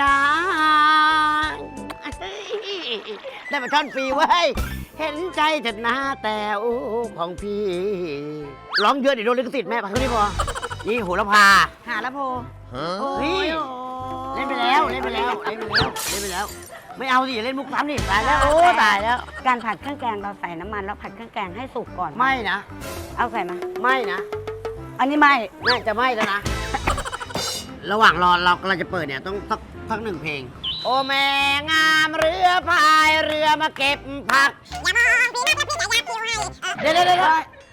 จ้าได้มาช่อนฟรีเว้ย เห็นใจเถิดนะแต่โอ้ของพี่ร้องเยอะเดี๋ยวโดนลิขสิทธิ์แม่พักนี้พอนี่โหระพา หาแล้วโพนี่เล่นไปแล้วเล่นไปแล้วเล่นไปแล้วเล่นไปแล้ว ไม่เอาสิอย่าเล่นมุกซ้ำนี่ตายแล้วโอ้ตายแล้ว การผัดเครื่องแกงเราใส่น้ำมันแล้วผัดเครื่องแกงให้สุกก่อน ไม่นะ เอาใส่มาไม่นะ อันนี้ไม่แม่จะไม่แล้วนะ ระหว่างรอเราเราจะเปิดเนี่ยต้องสัก สักหนึ่งเพลง โอแม่งามเรือพายเรือมาเก็บผักเดี๋ยวเดี๋ยวเดี๋ยว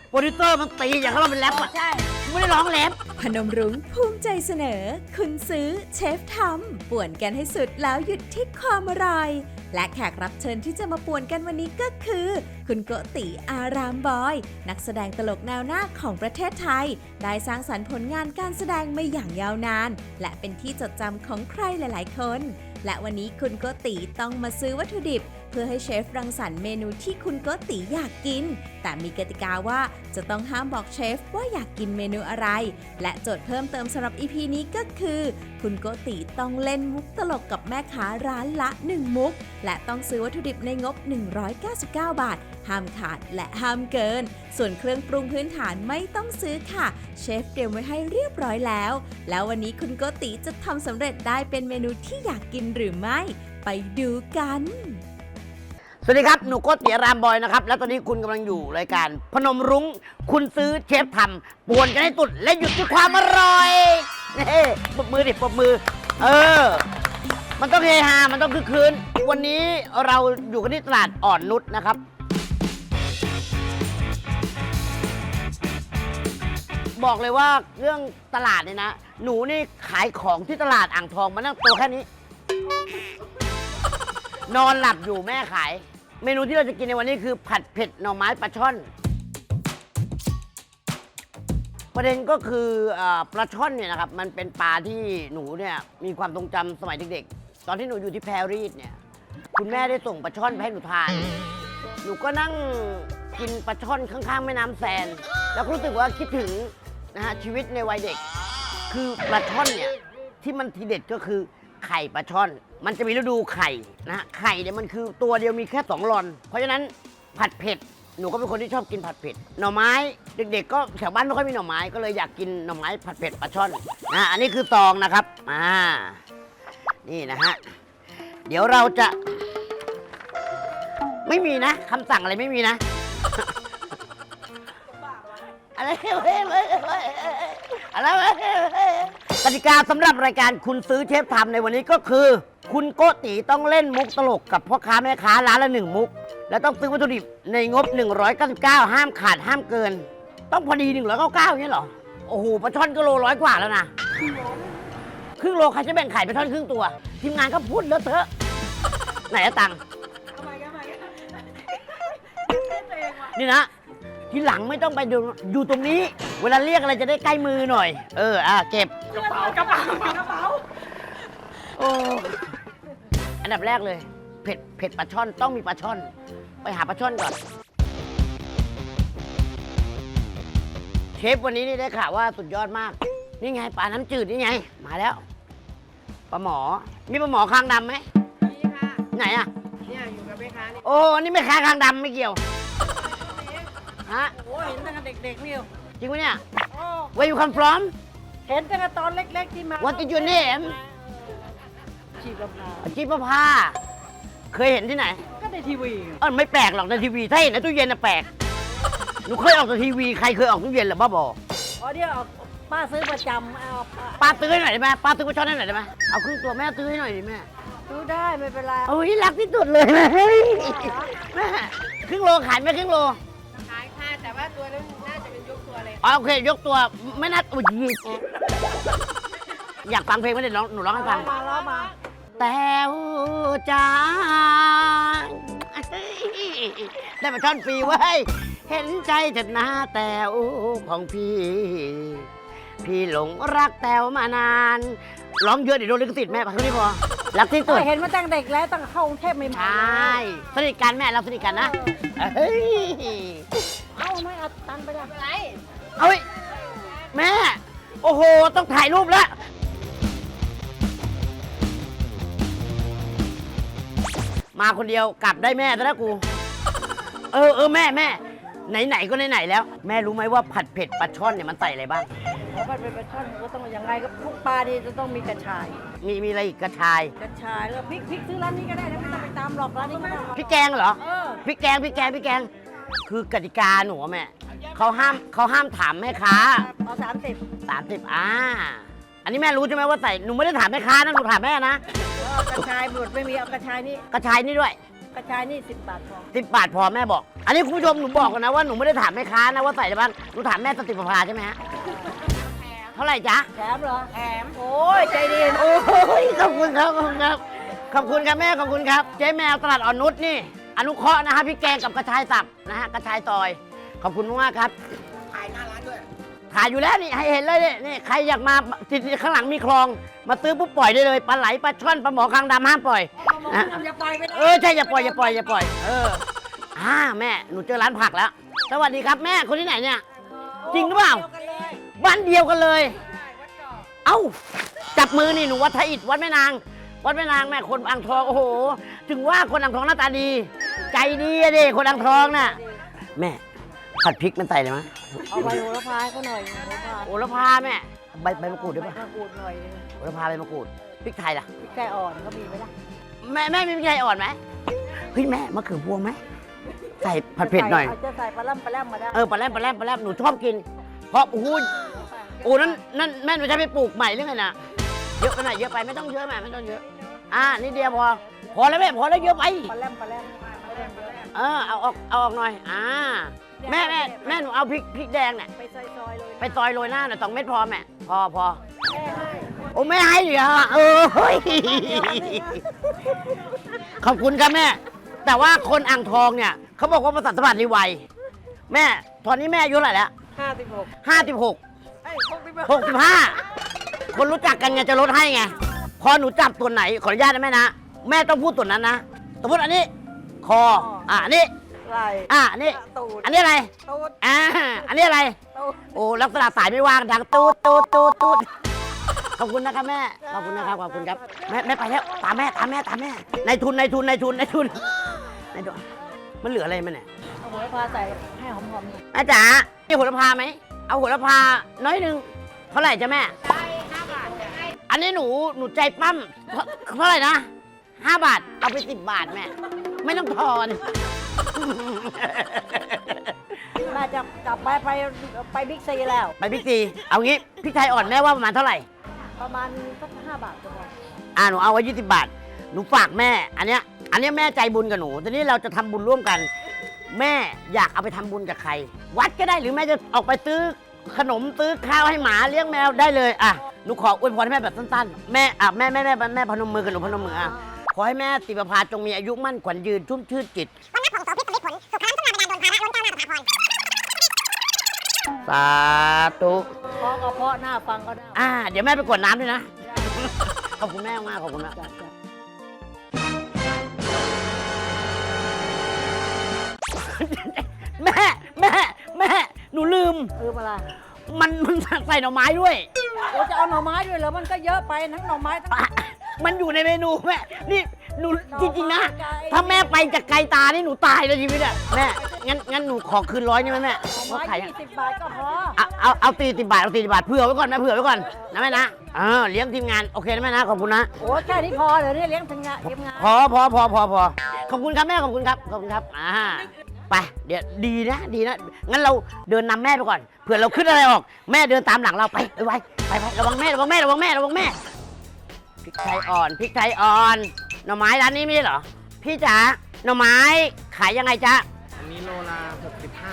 โปรดิวเซอร์มันตีอย่างเขาเราเป็นแรปอะใช่ไม่ได้ร้องแรป พนมรุ้งภูมิใจเสนอ คุณซื้อเชฟทำป่วนกันให้สุดแล้วหยุดที่ความอร่อย และแขกรับเชิญที่จะมาป่วนกันวันนี้ก็คือ คุณโกติอารามบอย นักแสดงตลกแนวหน้าของประเทศไทย ได้สร้างสรรค์ผลงานการแสดงมาอย่างยาวนาน และเป็นที่จดจำของใครหลาย ๆ คน และวันนี้คุณโกติต้องมาซื้อวัตถุดิบ พื่อให้เชฟรังสรรค์เมนูที่คุณโกติอยากกิน แต่มีกติกาว่าจะต้องห้ามบอกเชฟว่าอยากกินเมนูอะไร และโจทย์เพิ่มเติมสำหรับ EP นี้ก็คือ คุณโกติต้องเล่นมุกตลกกับแม่ค้าร้านละ 1 มุก และต้องซื้อวัตถุดิบในงบ 199 บาท ห้ามขาดและห้ามเกิน ส่วนเครื่องปรุงพื้นฐานไม่ต้องซื้อค่ะ เชฟเตรียมไว้ให้เรียบร้อยแล้ว แล้ววันนี้คุณโกติจะทำสำเร็จได้เป็นเมนูที่อยากกินหรือไม่ ไปดูกัน สวัสดีครับ หนูโกติรามบอยนะครับ แล้วตอนนี้คุณกำลังอยู่รายการ พนมรุ้ง คุณซื้อเชฟทำป่วนกันให้สุดและหยุดที่ความอร่อยนี่ปรบมือดิปรบมือ เออ มันต้องเฮฮา มันต้องคือคืน วันนี้เราอยู่กันที่ตลาดอ่อนนุชนะครับ บอกเลยว่าเรื่องตลาดเนี่ยนะ หนูนี่ขายของที่ตลาดอ่างทองมานั่งตัวแค่นี้ นอนหลับอยู่แม่ขาย เมนูที่เราจะกินในวันนี้คือผัดเผ็ดหน่อไม้ปลาช่อน ประเด็นก็คืออปลาช่อนเนี่ยนะครับมันเป็นปลาที่หนูเนี่ยมีความทรงจำสมัยเด็กๆ ตอนที่หนูอยู่ที่แพรรีสเนี่ยคุณแม่ได้ส่งปลาช่อนไปให้หนูทาน หนูก็นั่งกินปลาช่อนข้างๆ แม่น้ำแซน แล้วก็รู้สึกว่าคิดถึงนะฮะชีวิตในวัยเด็ก คือปลาช่อนเนี่ยที่มันทีเด็ดก็คือไข่ปลาช่อน มันจะมีฤดูไข่นะฮะไข่เนี่ยมันคือตัวเดียวมีแค่สองรอน เพราะฉะนั้นผัดเผ็ดหนูก็เป็นคนที่ชอบกินผัดเผ็ดหน่อไม้เด็กๆ ก็แถวบ้านไม่ค่อยมีหน่อไม้ก็เลยอยากกินหน่อไม้ผัดเผ็ดปลาช่อนนะอันนี้คือซองนะครับอ่านี่นะฮะเดี๋ยวเราจะ ไม่มีนะคำสั่งอะไรไม่มีนะ อะไรเว้ยเว้ยเว้ยอะไรเว้ยเว้ย กติกาสำหรับรายการคุณซื้อเชฟทำในวันนี้ก็คือ คุณโกติต้องเล่นมุกตลกกับพ่อค้าแม่ค้าร้านละหนึ่งมุก แล้วต้องซื้อวัตถุดิบในงบ 199 ห้ามขาดห้ามเกิน ต้องพอดี 199อย่างนี้เหรอ โอ้โหปลาช่อนก็โลร้อยกว่าแล้วนะ ครึ่งโลใครจะแบ่งไข่ปลาช่อนครึ่งตัว ทีมงานก็พูดเลอะเทอะ ไหนอะตังค์นี่นะ ทีหลังไม่ต้องไปดูอยู่ตรงนี้ เวลาเรียกอะไรจะได้ใกล้มือหน่อย เออ อะ เก็บ กระเป๋ากระเป๋ากระเป๋าโอ้อันดับแรกเลย เผ็ด เผ็ดปลาช่อนต้องมีปลาช่อน ไปหาปลาช่อนก่อน เชฟวันนี้นี่ได้ข่าวว่าสุดยอดมาก นี่ไงปลาน้ำจืดนี่ไง มาแล้ว ปลาหมอ มีปลาหมอคางดำไหม นี่ค่ะ ไหนอะเนี่ย อยู่กับแม่ค้านี่โอ้นี่ไม่ค้าคางดำไม่เกี่ยว ฮะ โอ้เห็นตั้งแต่เด็กๆนี่จ ริงปะเนี่ย โอ้ Where you come from เห็นตั้งแต่ตอนเล็กๆที่มา What is your name ชีพพาจิปภาเคยเห็นที่ไหน ก็ในทีวีเออไม่แปลกหรอกในทีวี ถ้าเห็นในตู้เย็นน่ะแปลก หนูเคยออกจากทีวี ใครเคยออกตู้เย็นเหรือบ้าบอ อ๋อเดี๋ยวเอาป้าซื้อประจำเอาป้าป้าตื้อให้หน่อยได้ไหมป้าตื้อปลาช่อนให้หน่อยได้ไหมเอาครึ่งตัวแม่ตื้อให้หน่อยดิแม่ซื้อได้ไม่เป็นไรโอ้ยรักที่สุดเลยแม่เฮ้ยแม่ครึ่งโลขายไหมครึ่งโล ขายค่ะแต่ว่าตัวนั้นน่าจะ อ๋อโอเค ยกตัวไม่น่าอุ้ยอยากฟังเพลงไหมเดี๋ยวร้องหนูร้องให้ฟัง มาแล้วมาแต้วจ้าได้มาช่อนฟรีเว้ย เห็นใจเถิดนะแต้วของพี่ พี่หลงรักแต้วมานาน ร้องเยอะเดี๋ยวโดนลิขสิทธิ์แม่พักนี้พอ รักที่สุด เห็นมาตั้งเด็กแล้วตั้งเข้ากรุงเทพใหม่ๆใช่สนิทกันแม่เราสนิทกันนะเฮ้ย เอาไม่เอาตันไปเลยไร เอ้ยแม่ โอ้โห ต้องถ่ายรูปแล้ว มาคนเดียวกลับได้แม่ซะแล้วกู เออเออแม่แม่ไหนๆก็ไหนๆแล้ว แม่รู้ไหมว่าผัดเผ็ดปลาช่อนเนี่ยมันใส่อะไรบ้าง แล้วมันเป็นปลาช่อนก็ต้องยังไงก็พวกปลาดีจะต้องมีกระชาย มีมีอะไรอีกกระชายกระชายแล้วพริกพริกซื้อร้านนี้ก็ได้นะไม่ต้องไปตามหรอกร้านนี้ก็ได้พริกแกงเหรอเออพริกแกงพริกแกงพริกแกง คือกติกาหนูอะแม่เขาห้ามเขาห้ามถามแม่ค้าเอาสามสิบสามสิบอ่า อันนี้แม่รู้ใช่ไหมว่าใส่หนูไม่ได้ถามแม่ค้านะหนูถามแม่นะเอากระชายหมดไม่มีเอากระชายนี่กระชายนี่ด้วยกระชายนี่สิบบาทพอสิบบาทพอแม่บอก อันนี้คุณผู้ชมหนูบอกกันนะว่าหนูไม่ได้ถามแม่ค้านะว่าใส่อะไรบ้างหนูถามแม่สติประภาใช่ไหมฮะเท่าไหร่จ๊ะแถมเหรอแถมโอ้ยใจดีโอ้ยขอบคุณครับขอบคุณครับขอบคุณครับแม่ขอบคุณครับ เจ๊แมวตลาดอ่อนนุชนี่ อนุเคราะห์นะฮะพี่แกงกับกระชายสับนะฮะกระชายซอย ขอบคุณมากๆครับถ่ายหน้าร้านด้วยถ่ายอยู่แล้วนี่ให้เห็นเลยนี่นี่ใครอยากมาติดข้างหลังมีคลอง มาซื้อปุ๊บปล่อยได้เลยปลาไหลปลาช่อนปลาหมอคางดำห้ามปล่อยนะอย่าปล่อยไปนะเออใช่อย่าปล่อยอย่าปล่อยอย่าปล่อยเอออ่าแม่หนูเจอร้านผักแล้ว สวัสดีครับแม่คนที่ไหนเนี่ย จริงหรือเปล่า ดียวกันเลยบ้านเดียวกันเลย ใช่วัดเกาะเอ้าจับมือนี่หนูวัดไทยอิฐวัดแม่นาง วัดแม่นางแม่คนอ่างทองโอ้โห ถึงว่าคนอ่างทองหน้าตาดี ใจดีอะดิคนอ่างทองน่ะ แม่ผัดพริกมันใส่เลยมั้ยเอาใบโหระพาให้เขาหน่อยโหระพาโอระพาแม่ใบใบมะกรูดด้วยใบปะมะกรูดหน่อยโอระพาใบมะกรูดพริกไทยล่ะพริกไทยอ่อนเขามีไหมล่ะแม่แม่มีพริกไทยอ่อนไหมเฮ้ยแม่มะเขือพวงไหมใส่ผัดเผ็ดหน่อยาจะใส่ปลาล่ำปลาล่ำมาได้เออปลาแรมปลาแรมปลาแรมหนูชอบกิน เพราะโอ้โหโอ้นั่นนั่นแม่หนูจะไปปลูกใหม่หรือไงนะเยอะไปหน่อยเยอะไปไม่ต้องเยอะแม่ไม่ต้องเยอะ อ่านี่เดียวพอ พอแล้วแม่พอแล้วเยอะไปปลาล่ำปลาล่ำไม่ต้องเยอะเออเอาออกเอาออกหน่อย อ่า แม่แม่แม่หนูเอาพริกพริกแดงเนี่ยไปซอยๆเลยไปซอยโรยหน้าหน่อยสองเม็ดพอแม่พอพอแม่ให้โอ้ไม่ให้เหรอเออเฮ้ยขอบคุณครับแม่ แต่ว่าคนอ่างทองเนี่ยเขาบอกว่าประสาทสัมผัสนี่ไวแม่ตอนนี้แม่อายุเท่าไหร่แล้วห้าสิบหกห้าสิบหกเอ้ยหกสิบหกหกสิบห้าคนรู้จักกันไงจะลดให้ไง พอหนูจับตัวไหนขออนุญาตนะแม่นะ แม่ต้องพูดตัวนั้นนะสมมติอันนี้ คอ อะอันนี้ไหล่อะอันนี้ ตูดอันนี้อะไรตูดอ่าอันนี้อะไร ตูด โอ้ลักษณะสายไม่ว่างดังตูดตูดตูดตูดขอบคุณนะครับแม่ขอบคุณนะครับขอบคุณครับแม่แม่ไปแล้วตามแม่ตามแม่ตามแม่ในายทุนในายทุนในายทุนในายทุนในายทุนมันเหลืออะไรมันเนี่ยเอาหัวพาใส่ให้หอมๆนี่อาจ๋ามีโหระพาไหมเอาโหระพาน้อยหนึ่งเท่าไหร่จ้ะแม่ อันนี้หนูหนูใจปั้มเท่าเท่าไหร่นะห้าบาทเอาไปสิบบาทแม่ไม่ต้องทอนแม่จะกลับไปไปไปบิ๊กซีแล้ว ไปพี่ซีเอางี้พริกไทยอ่อนแม่ว่าประมาณเท่าไหร่ ประมาณสักห้าบาทก็พออ่าหนูเอาไว้ยี่สิบบาท หนูฝากแม่ อันเนี้ย อันเนี้ยแม่ใจบุญกับหนู ทีนี้เราจะทำบุญร่วมกัน แม่อยากเอาไปทำบุญกับใคร วัดก็ได้หรือแม่จะออกไปซื้อ ขนมซื้อข้าวให้หมาเลี้ยงแมวได้เลยอะหนูขออวยพรให้แม่แบบสั้นๆ แม่อะแม่แม่แม่แม่พนมมือกับหนูพนมมืออะขอให้แม่ติปภาจงมีอายุมั่นขวัญยืนชุ่มชื่นจิตสภิตผลสุขาธุเพราะกระเพาะหน้าฟังก็ได้อ่า เดี๋ยวแม่ไปกดน้ำด้วยนะ ขอบคุณแม่มากขอบคุณมากจ้ะจ้ะแม่แม่แม่ หนูลืมคืออะไรมันมันใส่หน่อไม้ด้วย โอ้จะเอาหน่อไม้ด้วยเหรอมันก็เยอะไปทั้งหน่อไม้ทั้งอะมันอยู่ในเมนูแม่ นี่หนูหน่อจริงๆนะไม้ไก่ ถ้าแม่ไปจากไกลตานี่หนูตายเลยชีวิตอะแม่ งั้นงั้นหนูขอคืนร้อยนี่ไหมแม่หน่อเพราะไม้ขายยี่สิบบาทก็พอเอาเอาเอาตีสิบบาทเอาตีสิบบาทเผื่อไว้ก่อนแม่เผื่อไว้ก่อนนะแม่นะเออเลี้ยงทีมงานโอเคนะแม่นะขอบคุณนะ โอ้แค่นี้พอเหรอเนี่ยเลี้ยงทีมงานทีมงานพอพอพอพอพอขอบคุณครับแม่ขอบคุณครับขอบคุณครับอ่า ไปเดี๋ยวดีนะดีนะ งั้นเราเดินนำแม่ไปก่อนเผื่อเราขึ้นอะไรออก แม่เดินตามหลังเราไปไปไวไปไประวังแม่ระวังแม่ระวังแม่ระวังแม่พริกไทยอ่อนพริกไทยอ่อน หน่อไม้ร้านนี้ไม่ใช่เหรอ พี่จ๋าหน่อไม้ขายยังไงจ๊ะอันนี้โลละ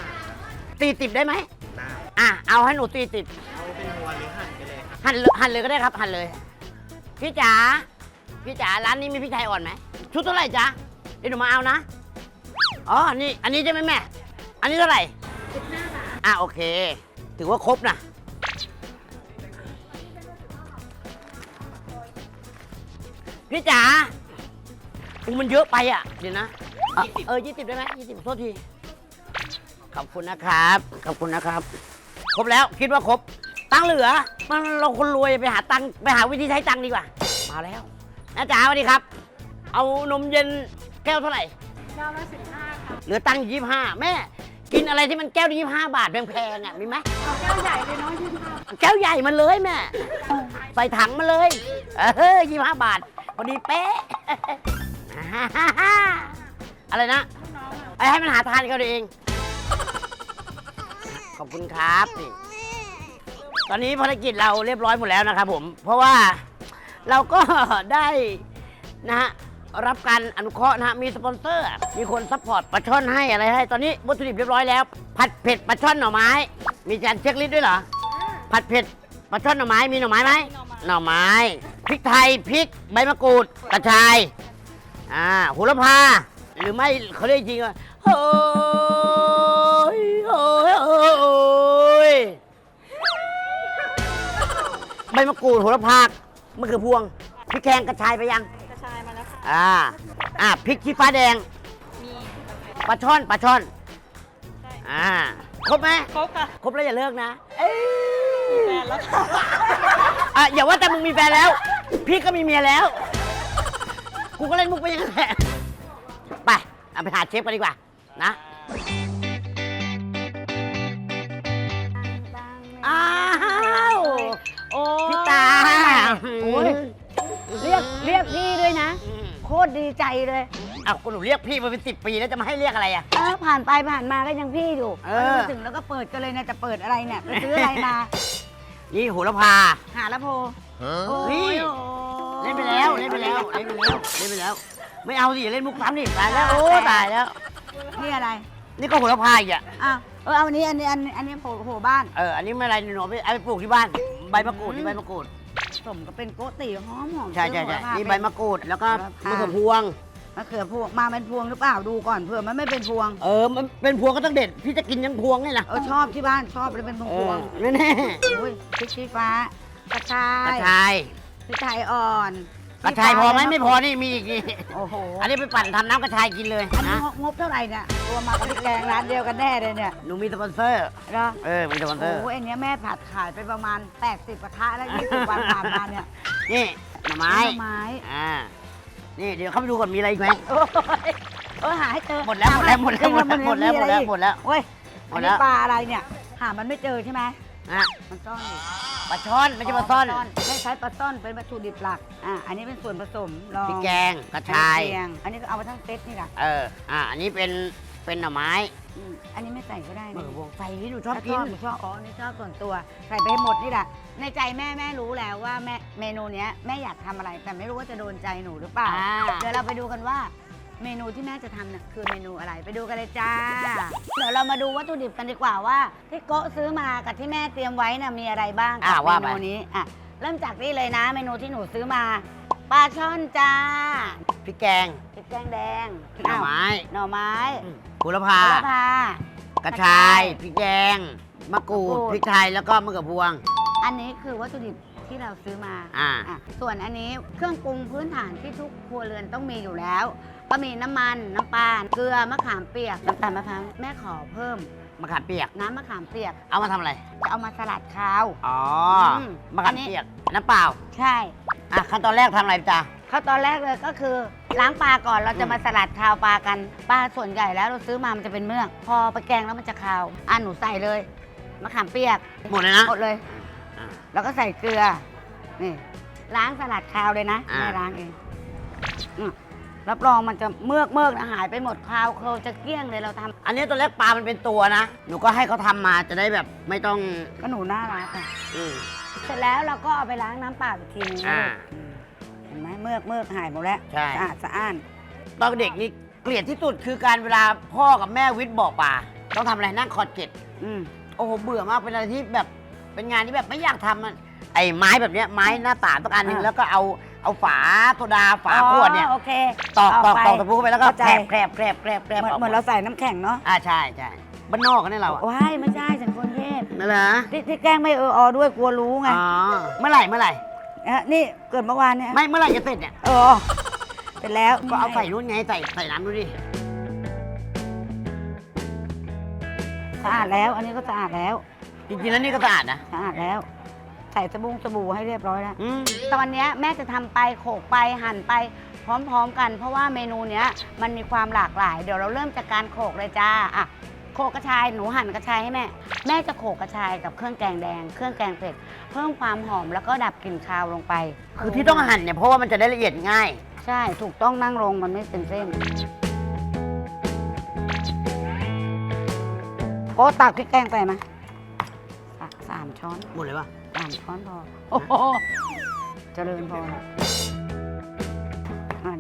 65ตีสิบได้ไหมได้อะเอาให้หนูตีสิบเอาเป็นหัวหรือหั่นไปเลยครับหั่นเลยหั่นเลยก็ได้ครับหั่นเลย พี่จ๋าพี่จ๋าร้านนี้มีพริกไทยอ่อนไหมชุดเท่าไหร่จ๊ะเดี๋ยวหนูมาเอานะ อ๋อ นี่ อันนี้ใช่ไหมแม่ อันนี้เท่าไหร่สิบห้าบาท อะ โอเค ถือว่าครบนะ พี่จ๋าอูมันเยอะไปอะ เดี๋ยวนะเอ่อเออยี่สิบได้ไหมยี่สิบโทษที ขอบคุณนะครับ ขอบคุณนะครับ ครบแล้วคิดว่าครบ ตังค์เหลือ มันเราคนรวยไปหาตังค์ไปหาวิธีใช้ตังค์ดีกว่า มาแล้วน้าจ๋าสวัสดีครับ เอานมเย็นแก้วเท่าไหร่ เก้าละสิบห้าค่ะ เหลือตังค์ยี่ห้าแม่ กินอะไรที่มันแก้วยี่ห้าบาทแพงๆอะมีไหมเอาแก้วใหญ่เลยเน้อยยี่สิบห้าแก้วใหญ่มาเลยแม่ ใส่ถังมาเลยเออยี่ห้าบาทพอดีเป๊ะอะไรนะไอ้ให้มันหาทานกันเอง ขอบคุณครับนี่ตอนนี้ภารกิจเราเรียบร้อยหมดแล้วนะครับผม เพราะว่าเราก็ได้นะฮะ รับการอนุเคราะห์นะฮะมีสปอนเซอร์ มีคนซัพพอร์ตปลาช่อนให้อะไรให้ ตอนนี้วัตถุดิบเรียบร้อยแล้ว ผัดเผ็ดปลาช่อนหน่อไม้ มีจานเช็คลิสต์ด้วยเหรอ ผัดเผ็ดปลาช่อนหน่อไม้ มีหน่อไม้ไหม หน่อไม้ พริกไทย พริก ใบมะกรูด กระชาย อ่าโหุละพา หรือไม่เขาเรียกจริงว่าโอ้ยโอ้ยโอ้ยใบมะกรูดโหระพามะเขือพวงพริกแกงกระชายไปยัง อ่า อ่าพริกชี้ฟ้าแดง มีปลาช่อนปลาช่อน ใช่อ่า ครบไหม ครบค่ะครบแล้วอย่าเลิกนะมีแฟนแล้วค่ะอะอย่าว่าแต่มึงมีแฟนแล้ว พี่ก็มีเมียแล้ว กูก็เล่นมุกไปอย่างนั้นแหละไปเอาไปหาเชฟกันดีกว่า นะ อ้าว โอ้พี่ตา โอ้ยเรียกเรียกพี่ด้วยนะอืมโคตรดีใจเลยอ้าวกูหนูเรียกพี่มาเป็นสิบปีแล้วจะมาให้เรียกอะไรอะ เออผ่านไปผ่านมาก็ยังพี่อยู่เออ มาถึงแล้วก็เปิดกันเลยนะจะเปิดอะไรเนี่ยไปซื้ออะไรมา นี่โหระพา หาละโพโอ้เฮ้ยยโอ้เล่นไปแล้วเล่นไปแล้วเล่นไปแล้วเล่นไปแล้ว ไม่เอาสิอย่าเล่นมุกซ้ำนี่ตายแล้วโอ้ตายแล้ว นี่อะไรนี่ก็โหระพาอีกอะอ้าวเออเอาอันนี้อันนี้อันนี้อันนี้โผล่โผล่บ้าน เอออันนี้ไม่อะไรหนูเอาไปเอาไปปลูกที่บ้าน ใบมะกรูดนี่ใบมะกรูด สมก็เป็นโกติหอมหอมใช่ใช่ใช่ซื้อโหระพานี่ไปใบมะกรูดแล้วก็โหระพามมะเขือพวงมะเขือพวงมาเป็นพวงหรือเปล่าดูก่อนเผื่อมันไม่เป็นพวง เออมันเป็นพวงก็ต้องเด็ดพี่จะกินยังพวงนี่นะเออชอบที่บ้านชอบเลยเป็นพวงเอพวองแน่โอ้ยพริกชี้ฟ้ากระชาๆกยระชายพริกไทยอ่อน กระชายพอไหมไม่พอนี่มีอีกนี่โอ้โห อันนี้ไปปั่นทำน้ำกระชายกินเลยอันนี้นะงบงบเท่าไหร่เนี่ยตัวมากับพริกแกงร้านเดียวกันแน่เลยเนี่ยหนูมีสปอนเซอร์เนาะเออมีสปอนเซอร์โอ้ยอันเนี้ยแม่ผัดขายไปประมาณ 80กระทะแล้ว20วันผ่านมาเนี่ยนี่หน่อไม้หน่อไม้อ่านี่เดี๋ยวเข้าไปดูก่อนมีอะไรอีกไหมโอ้ยเออหาให้เจอหมดแล้วหมดแล้วหมดแล้วหมดแล้วหมดแล้วหมดแล้วหมดแล้วโอ้ยหมอัดนแล้นี้วปลาอะไรเนี่ย หามันไม่เจอใช่ไหม อะมันซ่อนอยู่ปลาช่อนไม่ใช่ปลาซ่อนไม่ใช้ปลาซ่อนเป็นวัตถุดิบหลักอะอันนี้เป็นส่วนผสมลองพริกแกงกระชายเคีงอันนี้ก็เอามาทั้งเซตนี่แหละเออ อ่าอันนี้เป็นเป็นหน่อไม้ อืมอันนี้ไม่ใส่ก็ได้เอนะอวงไฟที่หนูชอบถ้ากินหนูชอบอ๋ออันนี่ชอบส่วนตัวใส่ไปให้หมดนี่แหละในใจแม่แม่รู้แล้วว่าแม่เมนูเนี้ยแม่อยากทำอะไรแต่ไม่รู้ว่าจะโดนใจหนูหรือเปล่าอ่า เดี๋ยวเราไปดูกันว่า เมนูที่แม่จะทำเนี่ยคือเมนูอะไรไปดูกันเลยจ้า เดี๋ยวเรามาดูวัตถุดิบกันดีกว่าว่า ที่โกะซื้อมากับที่แม่เตรียมไว้น่ะมีอะไรบ้างอ่ากับว่าเมไปนูนี้อะเริ่มจากนี่เลยนะ เมนูที่หนูซื้อมาปลาช่อนจ้าพริกแกงพริกแกงแดงหน่อไม้หน่อไม้โหระพาโหระพากระชายพริกแกงมะกรูดมะกรูดพริกไทยแล้วก็มะเขือพวง อันนี้คือวัตถุดิบที่เราซื้อมา อ่า อะส่วนอันนี้เครื่องปรุงพื้นฐานที่ทุกครัวเรือนต้องมีอยู่แล้ว ก็มีน้ำมัน น้ำปลาเกลือมะขามเปียกน้ำตาลมะพร้าวแม่ขอเพิ่มมะขามเปียก น้ำมะขามเปียกเอามาทำอะไร จะเอามาสลัดคาว อ๋ออมมะขามเปียก น้ำเปล่า ใช่ อะขั้นตอนแรกทำอะไรจ้ะ ขั้นตอนแรกเลยก็คือล้างปลาก่อนเราจะมาสลัดคาวปลากันปลาส่วนใหญ่แล้วเราซื้อมามันจะเป็นเมือก พอไปแกงแล้วมันจะคาวอะหนูใส่เลยมะขามเปียกหมดเลยนะหมดเลย อ่าแล้วก็ใส่เกลือนี่ล้างสลัดคาวเลยนะอ่าแม่ล้างเองอืม รับรองมันจะเมือกเมือกนะหายไปหมดคาวเคลจะเกลี้ยงเลยเราทำอันนี้ตอนแรกปลามันเป็นตัวนะ หนูก็ให้เขาทำมาจะได้แบบไม่ต้องก็หนูน่ารักอะอืม เสร็จแล้วเราก็เอาไปล้างน้ำเปล่าอีกทีนึงนะอ่าลูกอืมเห็นไหมเมือกเมือกหายหมดแล้วใช่ สะอาดสะอ้านตอนเด็กนี่เกลียดที่สุดคือการเวลาพ่อกับแม่วิทย์บอกป่าต้องทำอะไรนั่งคอร์ดเก็ตอืมโอ้โหเบื่อมากเป็นอะไรที่แบบเป็นงานที่แบบไม่อยากทำอะไอ้ไม้แบบเนี้ยไม้หน้าต่างต้องอันหนึงอ่าแล้วก็เอา เอาฝาโซดาฝาขวดเนี่ย อ๋อโอเคตอกตอกเาตอกตะปูเข้าไปแล้วก็เข้าใจแครบแครบแครบแครบแครบเหมือนกเหมือนเราใส่น้ำแข็งเนาะอ่าใช่ใช่บ้านนอกกันเนี่ยเราอะว้ายไม่ใช่ฉันคนเทพนั่นเหรอที่ที่แกล้งไม่เอออด้วยกลัวรู้ไงอ๋อเมื่อไหร่เมื่อไหร่เอ๊ะนี่เกิดเมื่อวานเนี่ยไม่เมื่อไหร่จะเสร็จเนี่ยเออเป็นแล้วก็เอาใส่นู่นไงใส่ใส่น้ำดูดิสะอาดแล้ว อันนี้ก็สะอาดแล้วจริงๆแล้วนี่ก็สะอาดนะสะอาดแล้ว ใส่สบู่สบู่ให้เรียบร้อยแล้ว อืม ตอนเนี้ยแม่จะทำไปโขกไปหั่นไปพร้อมๆกัน เพราะว่าเมนูเนี้ยมันมีความหลากหลาย เดี๋ยวเราเริ่มจากการโขกเลยจ้าอะโขกกระชายหนูหั่นกระชายให้แม่ แม่จะโขกกระชายกับเครื่องแกงแดง เครื่องแกงเผ็ดเพิ่มความหอมแล้วก็ดับกลิ่นคาวลงไปคือที่ต้องหั่นเนี่ยเพราะว่ามันจะได้ละเอียดง่าย ใช่ถูกต้องนั่งลงมันไม่เป็นเส้นโก้ตักพริกแกงไปไหมตักสามช้อน หมดเลยปะ สามช้อนพอโอ้โหเจริญพรอะ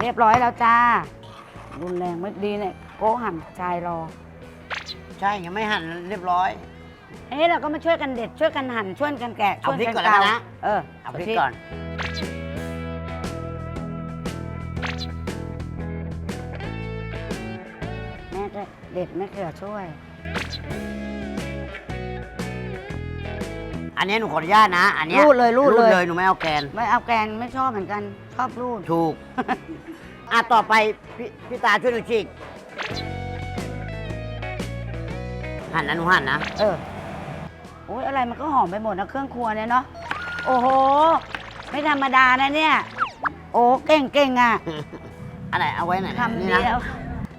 เรียบร้อยแล้วจ้า รุนแรงไม่ดีเนี่ยโก้หั่นชายรอ ใช่ยังไม่หั่นเรียบร้อย เอ้เราก็มาช่วยกันเด็ดช่วยกันหั่นช่วยกันแกะเอาช่วยพริกกันก่อนแล้วกันนะ เออเอาพริกก่อน แม่ก็เด็ดแม่เขือช่วย อันนี้หนูขออนุญาตนะ อันเนี้ยรูดเลยรูดเลย เลยหนูไม่เอาแกน ไม่เอาแกงไม่ชอบเหมือนกัน ชอบรูดถูก อะต่อไปพี่พี่ตาช่วยหนูฉีกหั่นนะหนูหั่นนะ เออโอ้ยอะไรมันก็หอมไปหมดนะเครื่องครัวเนี่ยเนาะโอ้โห ไม่ธรรมดานะเนี่ย โอ้เก่งเก่งอะ อันไหนเอาไว้ไหนคำนี่เดียนะว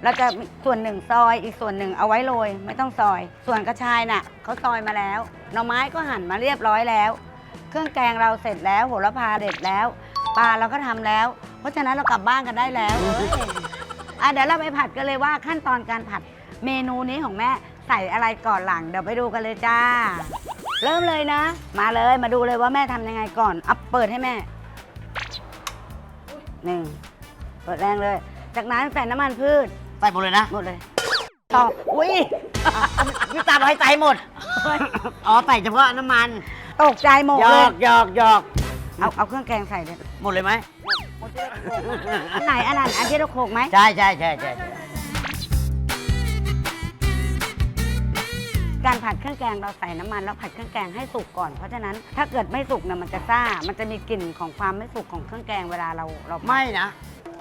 เราจะส่วนหนึ่งซอยอีกส่วนหนึ่งเอาไว้โรยไม่ต้องซอย ส่วนกระชายน่ะเขาซอยมาแล้วหน่อไม้ก็หั่นมาเรียบร้อยแล้ว เครื่องแกงเราเสร็จแล้วโหระพาเด็ดแล้วปลาเราก็ทำแล้ว เพราะฉะนั้นเรากลับบ้านกันได้แล้วเอ้ยอะเดี๋ยวเราไปผัดกันเลยว่าขั้นตอนการผัดเมนูนี้ของแม่ใส่อะไรก่อนหลังเดี๋ยวไปดูกันเลยจ้า เริ่มเลยนะ มาเลยมาดูเลยว่าแม่ทำยังไงก่อนอัพเปิดให้แม่หนึ่งเปิดแรงเลย จากนั้นใส่น้ำมันพืช ใส่หมดเลยนะ หมดเลยต่ออุ้ยพี่ตาบอกให้ใส่หมด อ๋อใส่เฉพาะน้ำมัน ตกใจหมดหยเลอยกหยอกหยอกเอาเอาเครื่องแกงใส่เลยหมดเลยไหม อันไหนอันนั้นอันที่เราโขกไหมใช่ใช่ใช่ใช่การผัดเครื่องแกงเราใส่น้ำมันแล้วผัดเครื่องแกงให้สุกก่อนเพราะฉะนั้นถ้าเกิดไม่สุกเนี่ยมันจะซ่า มันจะมีกลิ่นของความไม่สุกของเครื่องแกงเวลาเราเราผัดไม่นะ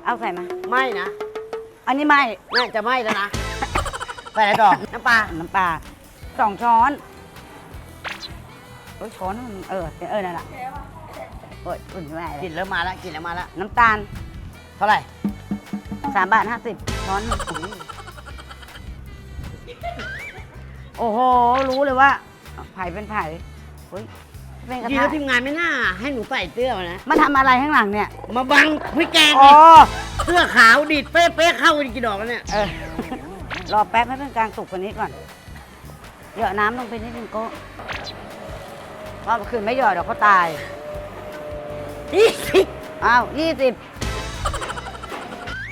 เอาใส่มา ไม่นะ อันนี้ไม่น่าจะไม่แล้วนะ ใส่อะไรต่อ น้ำปลา น้ำปลาสองช้อนโอ้ยช้อนมันเออเออนั่นแหละโอ้ยอุ่นไม่ได้กเลลิ่ยนเริ่มมาแล้วกลิ่นเริ่มมาแล้ว น้ำตาลเท่าไหร่สามบาทห้าสิบช้อนหนึ่งโอ้โห รู้เลยว่าไผ่เป็นไผ่เฮ้ย เป็นกระดีทะแล้วทีมงานไม่น่า ให้หนูใส่เสื้อมานะ มาทำอะไรข้างหลังเนี่ย มาบังพี่แกงอ๋อเสื้อขาวดีดเป๊ะๆเข้าไปกี่ดอกแล้วเนี่ย เออ รอแป๊บให้เป็นกลางสุกกว่านี้ก่อน เหยอะน้ำลงไปนิดนึงโก็เพราะคืนไม่หยอดเดี๋ยวเขาตายนี่สิอ้าวยี่สิบ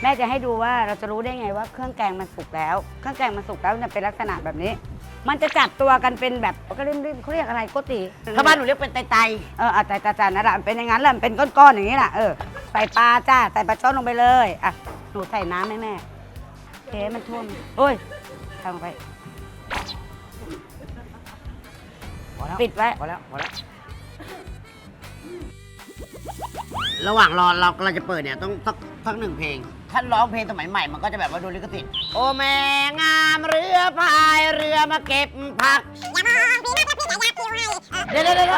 แม่จะให้ดูว่าเราจะรู้ได้ไงว่าเครื่องแกงมันสุกแล้ว เครื่องแกงมันสุกแล้วเนี่ยเป็นลักษณะแบบนี้ มันจะจับตัวกันเป็นแบบก็เรียกเขาเรียกอะไรโกติถ้าบ้านหนูเรียกเป็นไตเออเอาแต่จานนั่นแหละมันเป็นอย่างนั้นแหละมันเป็นก้อนๆอย่างนี้แหละเออใส่ปลาจ้าใส่ปลาช่อนลงไปเลยอะหนูใส่น้ำให้แม่เทให้มันท่วมโอ้ยทำลงไปๆพอแล้วปิดไว้ พอแล้วพอแล้วระหว่างรอเราเราจะเปิดเนี่ยต้องสักสักหนึ่งเพลง ท่านร้องเพลงสมัยใหม่ มันก็จะแบบว่าดูลิขสิทธิ์โอแม่งามเรือพายเรือมาเก็บผักเดี๋ยวเดี๋ยวเดี๋ยว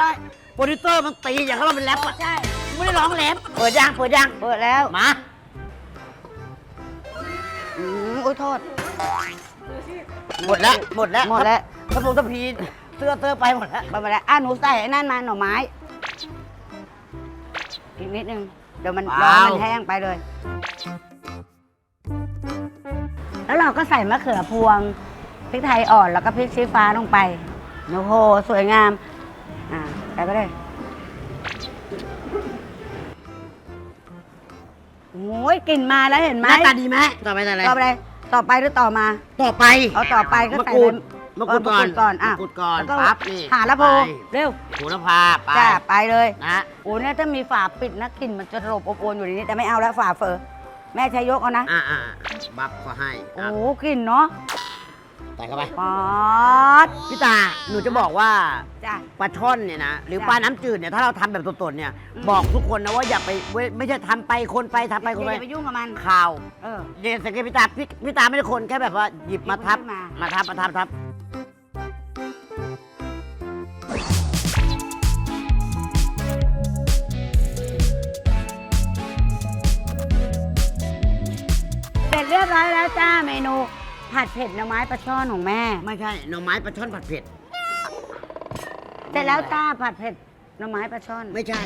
โปรดิวเซอร์มันตีอย่างเขาเราเป็นแรปอะใช่ไม่ได้ร้องแรปเปิดยังเปิดยังเปิดแล้วมาอืมอุ้ยโทษ หมดแล้วหมดแล้วหมดแล้ว กระโปรงตะพีเสื้อเสื้อไปหมดแล้วไปไปแล้วอะหนูใส่ไอ้นั่นมาหน่อไม้ อีกนิดนึง เดี๋ยวมันร้อนมันแห้งไปเลย แล้วเราก็ใส่มะเขือพวงพริกไทยอ่อนแล้วก็พริกชี้ฟ้าลงไปโอ้โหสวยงาม อ่าใส่ไปเลยโอ้ยกลิ่นมาแล้วเห็นไหหมน้าตาดีไหมต่อไปอะไรต่อไปเลยต่อไปหรือต่อมา ต่อไปเอาต่อไปก็มะใส่กรูดไปมะกรูดก่อนเก่อนอะมะกรูดก่อนแล้วก็ปั๊บนี่หาละโพไปเร็วโหระพาไปจ้าไปเลยนะโอ้เนี่ยถ้ามีฝาปิดนะกลิ่นมันจะหลบอบอวนอยู่ในนี้แต่ไม่เอาแล้วฝาเฟอแม่ใช้ยกเอานะ อ่าอ่า บับก็ให้โอ้อะโหกลิ่นเนาะใส่เข้าไปป๊อดพี่ตาหนูจะบอกว่าจ้าปลาช่อนเนี่ยนะหรือจ้ะปลาน้ำจืดเนี่ยถ้าเราทำแบบสดๆเนี่ยอืม บอกทุกคนนะว่าอย่าไปเว้ยไม่ใช่ทำไปคนไปทำไปคนอไปย่าไปยุ่งกับมัน ข่าวเออเรียนสังเกตพี่ตาพี่พี่ตาไม่ได้คนแค่แบบว่าหยิบมาทับหยิบขึ้นมามาทับมาทับทับ รียบร้อยแล้วจ้าเมนูผัดเผ็ดหน่อไม้ปลาช่อนของแม่ ไม่ใช่หน่อไม้ปลาช่อนผัดเผ็ด เสร็จแล้วจ้าผัดเผ็ดหน่อไม้ปลาช่อน ไม่ใช่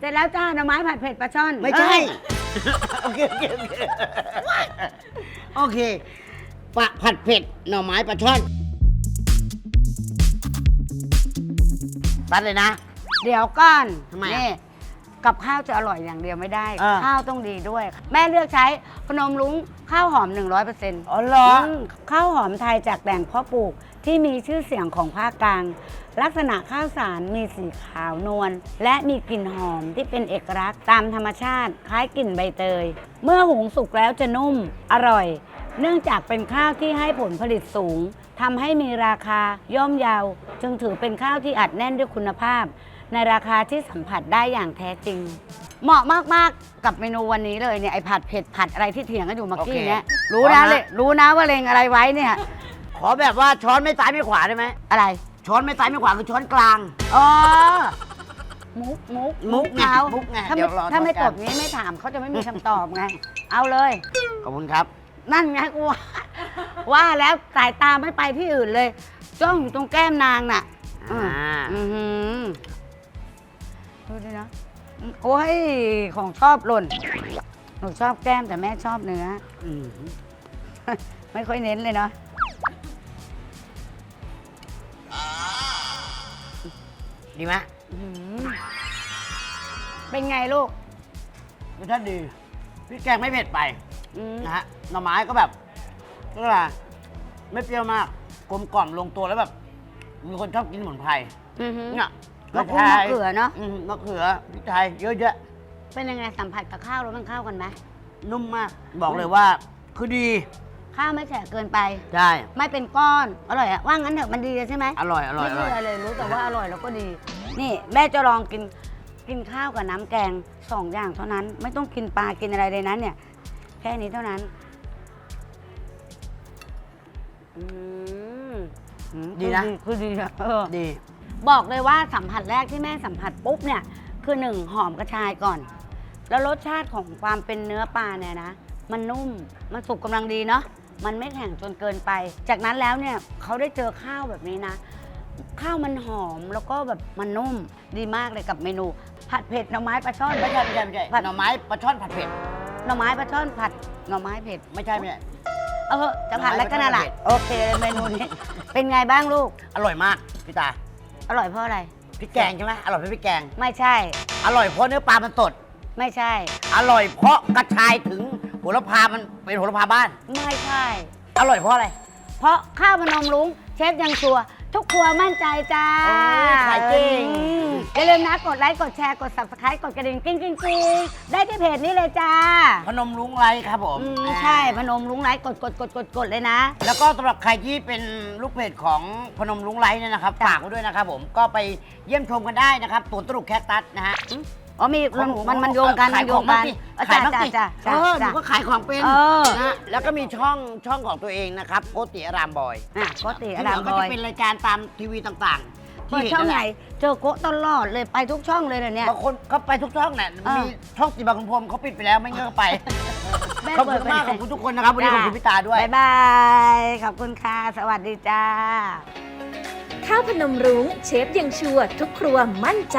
เสร็จแล้วจ้าหน่อไม้ผัดเผ็ดปลาช่อนไม่ใช่ เอ้ยโอเคโอเคโอเคโอเคปะผัดเผ็ดหน่อไม้ปลาช่อนตัดเลยนะ เดี๋ยวก่อนทำไมอะนี่กับข้าวจะอร่อยอย่างเดียวไม่ได้ เออ ข้าวต้องดีด้วย แม่เลือกใช้พนมรุ้ง ข้าวหอม 100%ออ๋อเหรอข้าวหอมไทยจากแหล่งเพาะปลูกที่มีชื่อเสียงของภาคกลาง ลักษณะข้าวสารมีสีขาวนวลและมีกลิ่นหอมที่เป็นเอกลักษณ์ตามธรรมชาติ คล้ายกลิ่นใบเตย เมื่อหุงสุกแล้วจะนุ่ม อร่อย เนื่องจากเป็นข้าวที่ให้ผลผลิตสูงทำให้มีราคาย่อมเยาวจึงถือเป็นข้าวที่อัดแน่นด้วยคุณภาพ ในราคาที่สัมผัสได้อย่างแท้จริง เหมาะมาก ๆ กับเมนูวันนี้เลยเนี่ยไอผัดเผ็ดผัดอะไรที่เถียงกันอยู่เมื่อกี้เนี่ยโอเครู้พร้นะอมนะเลยรู้นะว่าเลงอะไรไว้เนี่ย ขอแบบว่าช้อนไม่ซ้ายไม่ขวาได้ไหมอะไร ช้อนไม่ซ้ายไม่ขวาคือช้อนกลางอ๋อมุกมุกมุกไงเขามุกไงถ้าเดี๋ไม่ยวรอถ้าไม่ทอดกัตนบนี้ไม่ถามเขาจะไม่มีคำตอบไง เอาเลย ขอบคุณครับ นั่นไงกูว่าว่าแล้วสายตาไม่ไปที่อื่นเลย จ้องอยู่ตรงแก้มนางน่ะ อ่าอือหือ ดูดินะ โอ้ย ของชอบหล่น หนูชอบแก้มแต่แม่ชอบเนื้ออืมไม่ค่อยเน้นเลยเนาะดีไหมอื้อหือเป็นไงลูกรสชาติดีพี่แกงไม่เผ็ดไปอืมนะฮะหน่อไม้ก็แบบก็อะไรไม่เปรี้ยวมาก กลมกล่อมลงตัวแล้วแบบ มีคนชอบกินสมุนไพรอือหือ เนี่ย มะกรูดมะเขือเนอะมมะเขือพริกไทยเยอะแยะเป็นยังไงสัมผัสกับข้าวแล้วมันเข้ากันไหมนุ่มมาก บอกเลยว่า คือดี ข้าวไม่แฉะเกินไป ใช่ ไม่เป็นก้อน อร่อยอะว่างั้นเถอะมันดีใช่ไหมอร่อยอร่อยไม่อร่เชื่อยอเลยรู้แต่ว่าอร่อยแล้วก็ดี นี่แม่จะลองกินกินข้าวกับน้ำแกงสองอย่างเท่านั้น ไม่ต้องกินปลากินอะไรเลยนั้นเนี่ย แค่นี้เท่านั้นอืมอืมดีนะ คือดีอะเออ ดี บอกเลยว่าสัมผัสแรกที่แม่สัมผัสปุ๊บเนี่ย คือหนึ่งหอมกระชายก่อน แล้วรสชาติของความเป็นเนื้อปลาเนี่ยนะ มันนุ่มมันสุกกำลังดีเนาะมันไม่แข็งจนเกินไป จากนั้นแล้วเนี่ยเขาได้เจอข้าวแบบนี้นะ ข้าวมันหอมแล้วก็แบบมันนุ่มดีมากเลยกับเมนู ผัดเผ็ดหน่อไม้ปลาช่อนไม่ใช่ไม่ใช่ไม่ใช่ผัดหน่อไม้ปลาช่อนผัดเผ็ดหน่อไม้ปลาช่อนผัดหน่อไม้เผ็ดไม่ใช่ไม่ใช่เออจะผัดแล้วก็นั่นแหละหน่อไม้ปลาช่อนเผ็ดโอเคเลยเมนูนี้ เป็นไงบ้างลูก อร่อยมากพี่ตา อร่อยเพราะอะไร พริกแกงใช่ไหมอร่อยเพราะพริกแกง ไม่ใช่ อร่อยเพราะเนื้อปลามันสด ไม่ใช่ อร่อยเพราะกระชายถึงโหระพามันเป็นโหระพาบ้าน ไม่ใช่ อร่อยเพราะอะไร เพราะข้าวพนมรุ้งเชฟยังชัวร์ ทุกครัวมั่นใจจ้าโอ้ยขายจริงอืมอย่าลืมนะกดไลค์กดแชร์กด subscribe กดกระดิ่งกิ้งกิ้งกิ้งได้ที่เพจนี้เลยจ้าพนมรุ้งไรครับผมอืมใช่พนมรุ้งไลค์กดกดกดกดกดเลยนะ แล้วก็สำหรับใครที่เป็นลูกเพจของพนมรุ้งไรเนี่ยนะครับฝากไว้ด้วยนะครับผมก็ไปเยี่ยมชมกันได้นะครับสวนตรุกแคคตัสนะฮะ อ๋อมีของหมันมันโยงกันขามัยนโยของงบ้ากังนสิเออขายจ้าบ้างจ้าสิจ้าเออหนูจ้า ก็ขายของเป็นเออ นะแล้วก็มีช่องช่องของตัวเองนะครับโกติอารามบอยอะโกติอที่ดามเหลืก็บอจะยเป็นรายการตามทีวีต่างๆเปิดที่ช่องไหนแหละเจอโกะตลอดเลยไปทุกช่องเลยเหรอเนี่ย บางคนก็ไปทุกช่องแหละเออ มีช่องสีบางคุณพรมเขาปิดไปแล้วไม่งั้นก็ไปแม่ขอบเปิคุดณไปมากขอบคุณทุกคนนะครับวันนี้ขอบคุณพี่ตาด้วย บ๊ายบาย ขอบคุณค่ะ สวัสดีจ้า ข้าวพนมรุ้งเชฟยังชัวร์ทุกครัวมั่นใจ